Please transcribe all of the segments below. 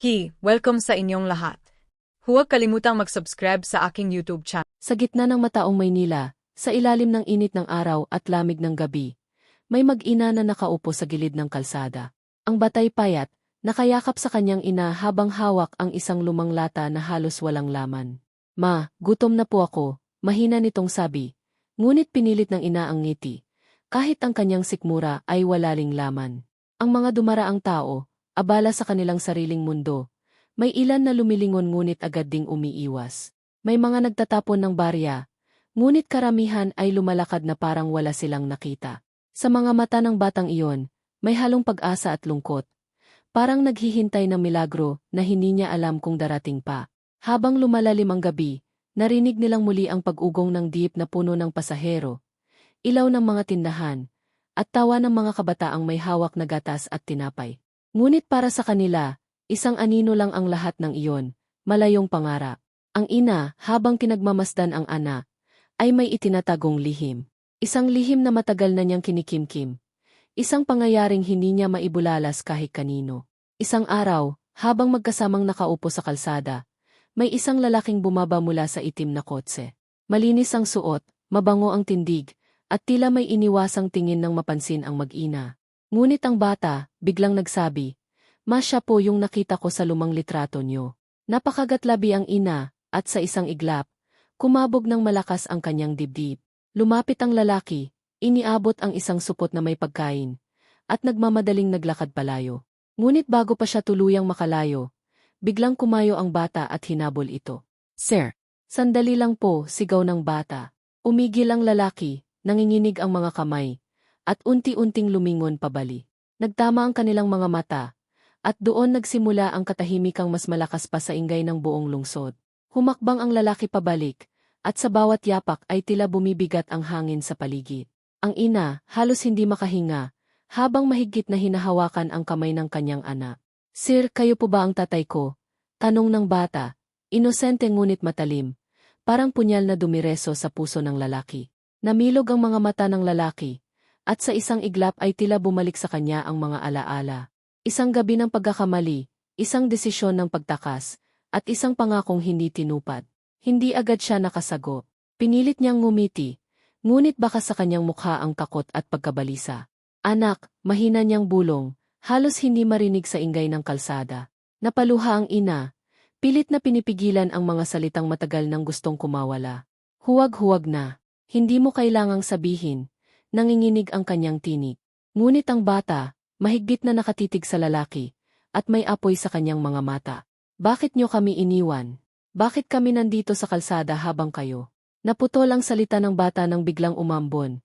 Hi, welcome sa inyong lahat. Huwag kalimutang mag-subscribe sa aking YouTube channel. Sa gitna ng mataong Maynila, sa ilalim ng init ng araw at lamig ng gabi, may mag-ina na nakaupo sa gilid ng kalsada. Ang batay payat, nakayakap sa kanyang ina habang hawak ang isang lumang lata na halos walang laman. Ma, gutom na po ako, mahina nitong sabi. Ngunit pinilit ng ina ang ngiti. Kahit ang kanyang sikmura ay walaling laman. Ang mga dumaraang tao, abala sa kanilang sariling mundo, may ilan na lumilingon ngunit agad ding umiiwas. May mga nagtatapon ng barya, ngunit karamihan ay lumalakad na parang wala silang nakita. Sa mga mata ng batang iyon, may halong pag-asa at lungkot. Parang naghihintay ng milagro na hindi niya alam kung darating pa. Habang lumalalim ang gabi, narinig nilang muli ang pag-ugong ng diip na puno ng pasahero, ilaw ng mga tindahan, at tawa ng mga kabataang may hawak na gatas at tinapay. Ngunit para sa kanila, isang anino lang ang lahat ng iyon, malayong pangarap. Ang ina, habang kinagmamasdan ang ana, ay may itinatagong lihim. Isang lihim na matagal na niyang kinikimkim. Isang pangyayaring hindi niya maibulalas kahit kanino. Isang araw, habang magkasamang nakaupo sa kalsada, may isang lalaking bumaba mula sa itim na kotse. Malinis ang suot, mabango ang tindig, at tila may iniwasang tingin ng mapansin ang mag-ina. Ngunit ang bata, biglang nagsabi, Ma siya po yung nakita ko sa lumang litrato niyo. Napakagatlabi ang ina, at sa isang iglap, kumabog ng malakas ang kanyang dibdib. Lumapit ang lalaki, iniabot ang isang supot na may pagkain, at nagmamadaling naglakad palayo. Ngunit bago pa siya tuluyang makalayo, biglang kumayo ang bata at hinabol ito. Sir, sandali lang po, sigaw ng bata. Umigil ang lalaki, nanginginig ang mga kamay, at unti-unting lumingon pabali. Nagtama ang kanilang mga mata, at doon nagsimula ang katahimikang mas malakas pa sa ingay ng buong lungsod. Humakbang ang lalaki pabalik, at sa bawat yapak ay tila bumibigat ang hangin sa paligid. Ang ina, halos hindi makahinga, habang mahigit na hinahawakan ang kamay ng kanyang anak. Sir, kayo po ba ang tatay ko? Tanong ng bata, inosente ngunit matalim, parang punyal na dumireso sa puso ng lalaki. Namilog ang mga mata ng lalaki, at sa isang iglap ay tila bumalik sa kanya ang mga alaala. Isang gabi ng pagkakamali, isang desisyon ng pagtakas, at isang pangakong hindi tinupad. Hindi agad siya nakasagot. Pinilit niyang ngumiti, ngunit baka sa kanyang mukha ang takot at pagkabalisa. Anak, mahina niyang bulong, halos hindi marinig sa ingay ng kalsada. Napaluha ang ina, pilit na pinipigilan ang mga salitang matagal nang gustong kumawala. Huwag-huwag na, hindi mo kailangang sabihin, nanginginig ang kanyang tinig. Ngunit ang bata, mahigpit na nakatitig sa lalaki, at may apoy sa kanyang mga mata. Bakit nyo kami iniwan? Bakit kami nandito sa kalsada habang kayo? Naputol ang salita ng bata nang biglang umambon.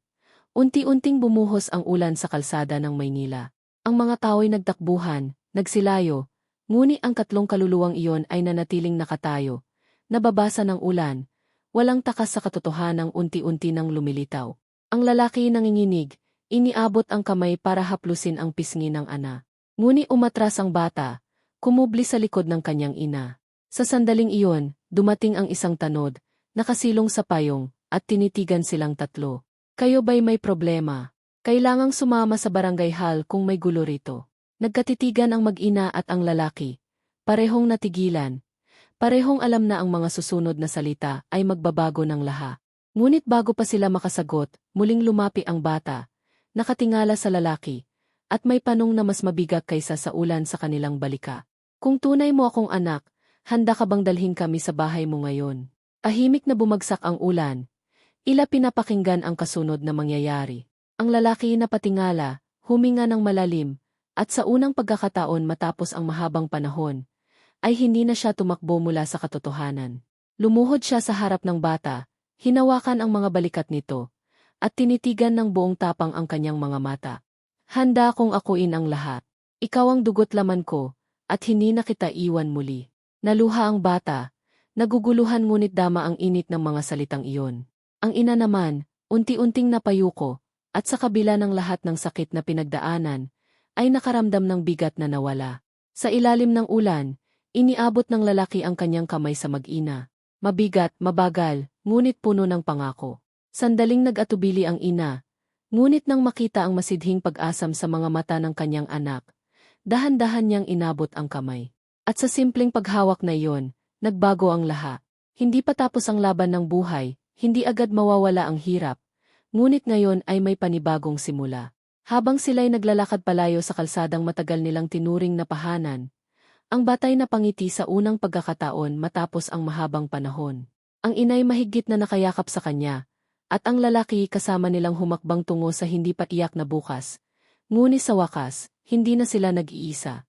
Unti-unting bumuhos ang ulan sa kalsada ng Maynila. Ang mga tao'y nagtakbuhan, nagsilayo, ngunit ang katlong kaluluwang iyon ay nanatiling nakatayo. Nababasa ng ulan, walang takas sa katotohanang unti-unti nang lumilitaw. Ang lalaki nanginginig, iniabot ang kamay para haplusin ang pisngi ng ana. Nguni umatras ang bata, kumubli sa likod ng kanyang ina. Sa sandaling iyon, dumating ang isang tanod, nakasilong sa payong, at tinitigan silang tatlo. Kayo ba'y may problema? Kailangang sumama sa barangay hall kung may gulo rito. Nagkatitigan ang mag-ina at ang lalaki. Parehong natigilan. Parehong alam na ang mga susunod na salita ay magbabago ng laha. Ngunit bago pa sila makasagot, muling lumapi ang bata, nakatingala sa lalaki, at may panong na mas mabigat kaysa sa ulan sa kanilang balika. Kung tunay mo akong anak, handa ka bang dalhin kami sa bahay mo ngayon? Ahimik na bumagsak ang ulan. Ila pinapakinggan ang kasunod na mangyayari. Ang lalaki na patingala, huminga ng malalim, at sa unang pagkakataon matapos ang mahabang panahon, ay hindi na siya tumakbo mula sa katotohanan. Lumuhod siya sa harap ng bata, hinawakan ang mga balikat nito, at tinitigan ng buong tapang ang kanyang mga mata. Handa akong akuin ang lahat. Ikaw ang dugot laman ko, at hindi na kita iwan muli. Naluha ang bata, naguguluhan ngunit dama ang init ng mga salitang iyon. Ang ina naman, unti-unting napayuko, at sa kabila ng lahat ng sakit na pinagdaanan, ay nakaramdam ng bigat na nawala. Sa ilalim ng ulan, iniabot ng lalaki ang kanyang kamay sa mag-ina. Mabigat, mabagal, ngunit puno ng pangako. Sandaling nag-atubili ang ina, ngunit nang makita ang masidhing pag-asam sa mga mata ng kanyang anak, dahan-dahan niyang inabot ang kamay. At sa simpleng paghawak na iyon, nagbago ang lahat. Hindi pa tapos ang laban ng buhay, hindi agad mawawala ang hirap. Ngunit ngayon ay may panibagong simula. Habang sila'y naglalakad palayo sa kalsadang matagal nilang tinuring na pahanan, ang batay na pangiti sa unang pagkakataon matapos ang mahabang panahon. Ang inay mahigit na nakayakap sa kanya, at ang lalaki kasama nilang humakbang tungo sa hindi pa iyak na bukas. Ngunit sa wakas, hindi na sila nag-iisa.